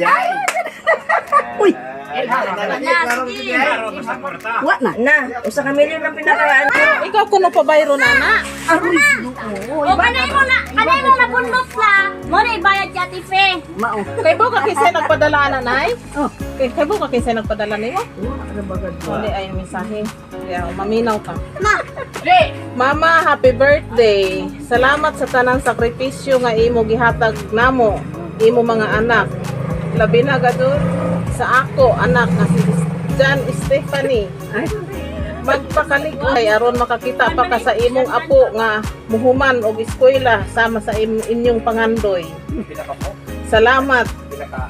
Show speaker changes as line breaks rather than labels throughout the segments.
biyahe. Uy! Wa na. Na, usa ka milyon ang pinakaraan.
Ikaw kuno pa bayro na na.
Aroy.
O kanay mo na, kanay mo na bundok na. Mo na ibayad ka tife.
Mao. Oh.
Kay bo ka kaysa nagpadala na nay.
Oh.
Kay kay bo ka kaysa nagpadala nay mo.
Oh, ano ba gad?
Uli ay mensahe. Yeah, maminaw ka.
Ma. Re.
Mama, happy birthday. Salamat sa tanang sakripisyo nga imo gihatag namo imo mga anak. Labi na gadud sa ako anak nga si Jan Stephanie.
Ay.
Magpakaligay aron makakita pa ka sa imong apo nga muhuman og eskwela sama sa inyong pangandoy. Salamat.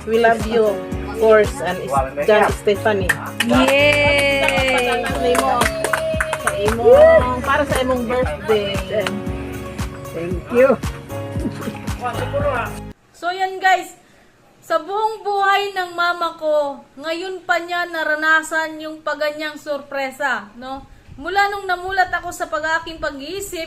We love you. Course, and Jan Stephanie.
Yay!
Sa imong para sa imong birthday.
Thank you.
So yan guys, sa buong buhay ng mama ko, ngayon pa niya naranasan yung paganyang sorpresa, no? Mula nung namulat ako sa pag-aking pag-iisip,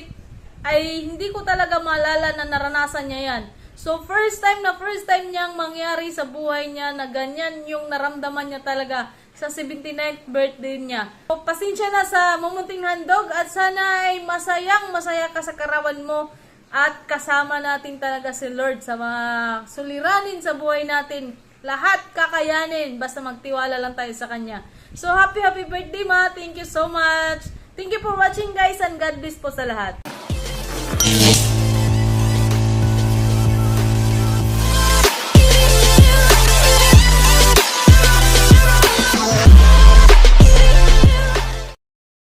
ay hindi ko talaga maalala na naranasan niya yan. So first time na first time niyang mangyari sa buhay niya na ganyan yung naramdaman niya talaga sa 79th birthday niya. So, pasensya na sa mumunting handog at sana ay masayang masaya ka sa karawan mo at kasama natin talaga si Lord sa mga suliranin sa buhay natin. Lahat kakayanin, basta magtiwala lang tayo sa Kanya. So, happy, happy birthday, Ma. Thank you so much. Thank you for watching, guys, and God bless po sa lahat.